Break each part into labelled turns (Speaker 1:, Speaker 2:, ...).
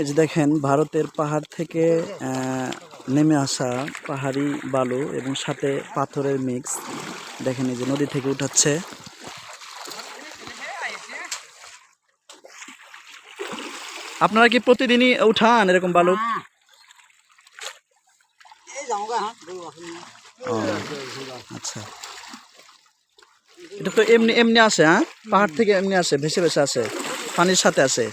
Speaker 1: এই যে দেখেন, ভারতের পাহাড় থেকে নেমে আসা পাহাড়ি বালু এবং সাথে পাথরের মিক্স দেখেন এই যে নদী থেকে উঠাচ্ছে। আপনারা কি প্রতিদিনই উঠান এরকম বালু? আচ্ছা। এটা তো এমনি এমনি আসে হ্যাঁ? পাহাড় থেকে এমনি আসে, ভেসে ভেসে আসে, পানির সাথে আসে।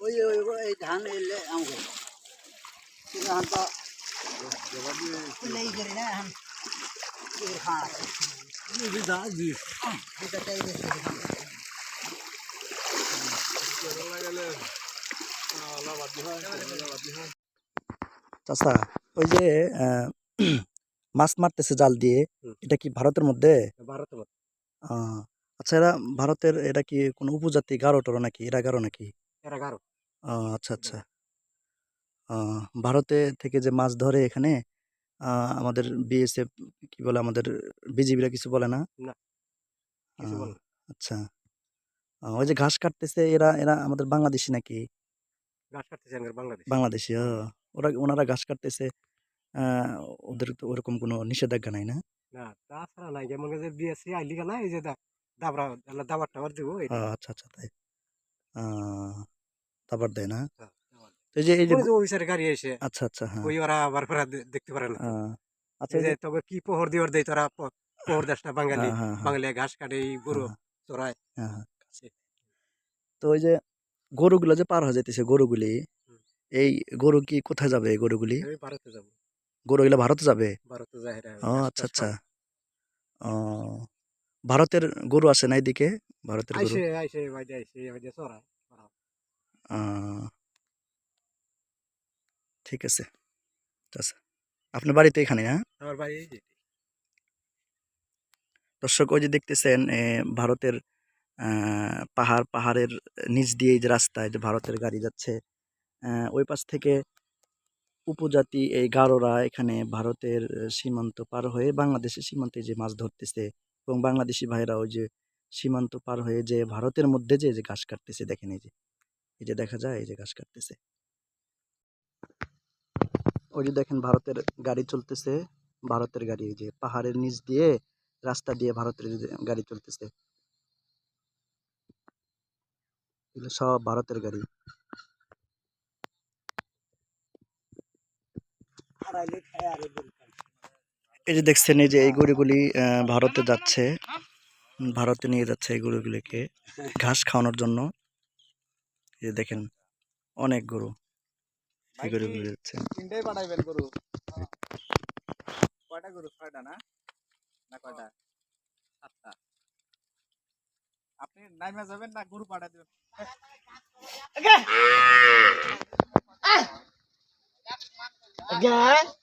Speaker 2: ওই ওই ওই এই ধান এলে আমাকে ধান তো লেই করে না ধান খাওয়া এটা চাই বেশি
Speaker 1: চাচা ওই যে আহ, মাছ মারতেছে জাল দিয়ে। এটা কি ভারতের মধ্যে? আহ, আচ্ছা এরা ভারতের এটা কি কোনো উপজাতি গারো টরো নাকি? এরা গারো নাকি?
Speaker 3: এরা গারো।
Speaker 1: আচ্ছা আচ্ছা। ভারতে থেকে যে মাছ ধরে এখানে আমাদের বিএসএফ কি বলে আমাদের বিজিবিরা কিছু বলে না?
Speaker 3: না, কিছু বলে না।
Speaker 1: আচ্ছা। ওই যে ঘাস কাটতেছে এরা এরা আমাদের বাংলাদেশি নাকি?
Speaker 3: কাটতেছে বাংলাদেশি।
Speaker 1: ওরা ওনারা ঘাস কাটতেছে। ওদের তো ওরকম কোনো নিষেধাজ্ঞা নাই না?
Speaker 3: না তাছাড়া নাই। যেমন যে বিএসসি আইলি গেলা এই যে দাবরা দাবার টাবার দিব
Speaker 1: আচ্ছা আচ্ছা তাই। তারপর দেয় না?
Speaker 3: হ্যাঁ, দাবার।
Speaker 1: তো এই যে এই যে
Speaker 3: ওই গাড়ি এসে
Speaker 1: আচ্ছা আচ্ছা হ্যাঁ।
Speaker 3: ওই ওরা আবার ফেরা দেখতে পারে না।
Speaker 1: আচ্ছা
Speaker 3: যে তবে কি পোহর দিওর দেয় তোরা? পোহর দেশ না বাঙালি।
Speaker 1: হ্যাঁ, হ্যাঁ, হ্যাঁ,
Speaker 3: বাঙালি ঘাস কাটে এই গরু
Speaker 1: হ্যাঁ,
Speaker 3: চড়ায়।
Speaker 1: হ্যাঁ, হ্যাঁ। তো ওই যে গরুগুলো যে পার হয়ে যাইতেছে গরুগুলি এই গরু কি কোথায় যাবে এই গরুগুলি?
Speaker 3: এই ভারতে যাব।
Speaker 1: গরুগুলো ভারতে যাবে?
Speaker 3: ভারতে যায়
Speaker 1: ও আচ্ছা আচ্ছা। ও ভারতের গরু আছে না এদিকে? ভারতের গরু? ঠিক আছে। আচ্ছা আপনার বাড়িতে এখানে হ্যাঁ?
Speaker 3: আমার বাড়ি
Speaker 1: দর্শক ওই যে দেখতেছেন ভারতের আহ, পাহাড় পাহাড়ের নিচ দিয়ে যে রাস্তায় যে ভারতের গাড়ি যাচ্ছে আহ, ওই পাশ থেকে উপজাতি এই গারোরা এখানে ভারতের সীমান্ত পার হয়ে বাংলাদেশের সীমান্তে যে মাছ ধরতেছে এবং বাংলাদেশি ভাইরা ওই যে সীমান্ত পার হয়ে যে ভারতের মধ্যে যে যে ঘাস কাটতেছে দেখেন এই যে এই যে দেখা যায় এই যে ঘাস কাটতেছে। ওই যে দেখেন ভারতের গাড়ি চলতেছে, ভারতের গাড়ি যে পাহাড়ের নিচ দিয়ে রাস্তা দিয়ে ভারতের গাড়ি চলতেছে। এগুলো সব ভারতের গাড়ি। এই যে দেখছেন এই যে এই গরুগুলি আহ, ভারতে যাচ্ছে। ভারতে নিয়ে যাচ্ছে এই গরুগুলিকে ঘাস খাওয়ানোর জন্য। এই যে দেখেন অনেক গরু এই গরুগুলি যাচ্ছে।
Speaker 4: তিনটাই পাঠাইবেন গরু। কয়টা গরু? ছয়টা না? না কয়টা? সাতটা। আপনি নাইমা যাবেন না গরু পাঠা দেবেন।
Speaker 2: じ。